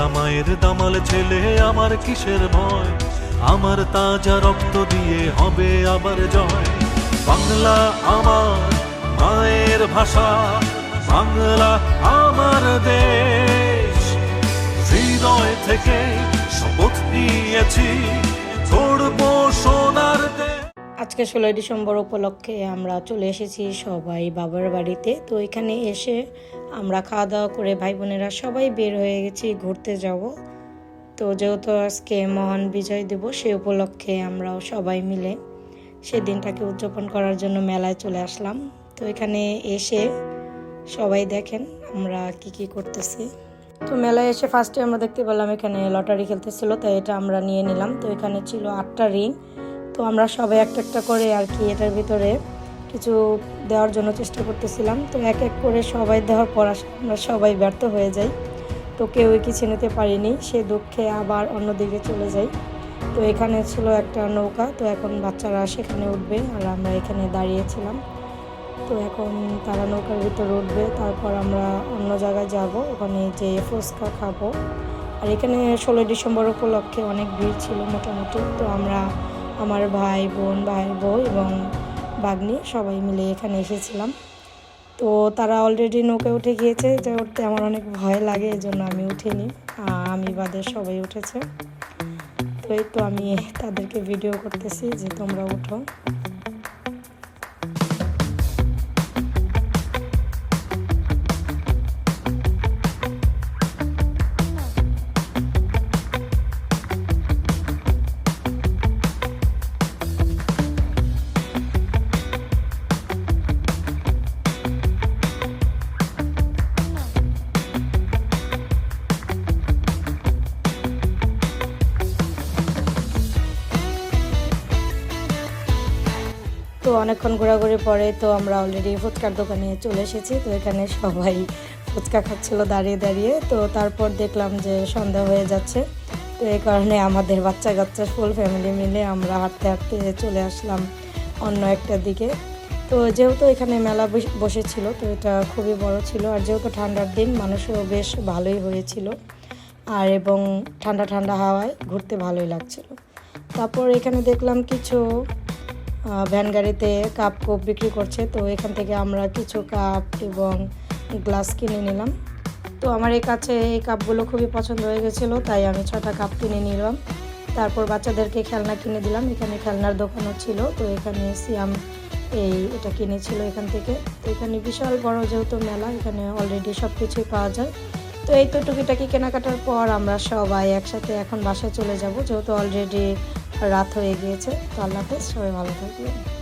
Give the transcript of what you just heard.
বাংলা মায়ের দামাল ছেলে, আমার কিসের ভয়? আমার তাজা রক্ত দিয়ে হবে আবার জয়। বাংলা আমার মায়ের ভাষা, বাংলা আমার দেশ। হৃদয় থেকে শপথ নিয়েছি গড়বো সোনার দেশ। আজকে ষোলোই ডিসেম্বর উপলক্ষে আমরা চলে এসেছি সবাই বাবার বাড়িতে। তো এখানে এসে আমরা খাওয়া দাওয়া করে ভাই বোনেরা সবাই বের হয়ে গেছি, ঘুরতে যাব। তো যেহেতু আজকে মহান বিজয় দিবস, সে উপলক্ষে আমরাও সবাই মিলে সে দিনটাকে উদযাপন করার জন্য মেলায় চলে আসলাম। তো এখানে এসে সবাই দেখেন আমরা কি কি করতেছি। তো মেলায় এসে ফার্স্টে আমরা দেখতে পেলাম এখানে লটারি খেলতেছিল, তাই এটা আমরা নিয়ে নিলাম। তো এখানে ছিল আটটা রিং তো আমরা সবাই একটা একটা করে আর কি এটার ভিতরে কিছু দেওয়ার জন্য চেষ্টা করতেছিলাম। তো এক এক করে সবাই দেওয়ার পর আমরা সবাই ব্যর্থ হয়ে যাই। তো কেউই কিছু নিতে পারিনি, সে দুঃখে আবার অন্যদিকে চলে যাই। তো এখানে ছিল একটা নৌকা, তো এখন বাচ্চারা সেখানে উঠবে আর আমরা এখানে দাঁড়িয়েছিলাম তো এখন তারা নৌকার ভিতরে উঠবে, তারপর আমরা অন্য জায়গায় যাব। ওখানে যে ফুচকা খাব। আর এখানে ষোলোই ডিসেম্বর উপলক্ষে অনেক ভিড় ছিল মোটামুটি। তো আমরা আমার ভাই বোন, ভাই বউ এবং বাগনি সবাই মিলে এখানে এসেছিলাম। তো তারা অলরেডি নৌকে উঠে গিয়েছে। যে উঠতে আমার অনেক ভয় লাগে এই জন্য আমি উঠিনি। আমি বাদে সবাই উঠেছে। তো এই তো আমি তাদেরকে ভিডিও করতেছি যে তোমরা উঠো অনেকক্ষণ ঘোরাঘুরি পরে তো আমরা অলরেডি ফুচকার দোকানে চলে এসেছি। তো এখানে সবাই ফুচকা খাচ্ছিল দাঁড়িয়ে দাঁড়িয়ে। তো তারপর দেখলাম যে সন্ধ্যা হয়ে যাচ্ছে। তো এই কারণে আমাদের বাচ্চা কাচ্চা ফুল ফ্যামিলি মিলে আমরা হাঁটতে হাঁটতে চলে আসলাম অন্য একটা দিকে। তো যেহেতু এখানে মেলা বস- বসেছিল, তো এটা খুবই বড় ছিল। আর যেহেতু ঠান্ডার দিন, মানুষও বেশ ভালোই হয়েছিল। আর এবং ঠান্ডা ঠান্ডা হাওয়ায় ঘুরতে ভালোই লাগছিল। তারপর এখানে দেখলাম কিছু ভ্যান গাড়িতে কাপ কোপ বিক্রি করছে। তো এখান থেকে আমরা কিছু কাপ এবং গ্লাস কিনে নিলাম। তো আমার এই কাছে এই কাপগুলো খুবই পছন্দ হয়ে গেছিল, তাই আমি ছটা কাপ কিনে নিলাম। তারপর বাচ্চাদেরকে খেলনা কিনে দিলাম। এখানে খেলনার দোকানও ছিল, তো এখানে সিয়াম এই এটা কিনেছিল এখান থেকে। তো এখানে বিশাল বড় যেহেতু মেলা, এখানে অলরেডি সব কিছুই পাওয়া যায়। তো এই তো টুকিটাকি কেনাকাটার পর আমরা সবাই একসাথে এখন বাসায় চলে যাব, যেহেতু অলরেডি রাত হয়ে গিয়েছে। তো আল্লাহ হাফেজ সবাই ভালো থাকবেন।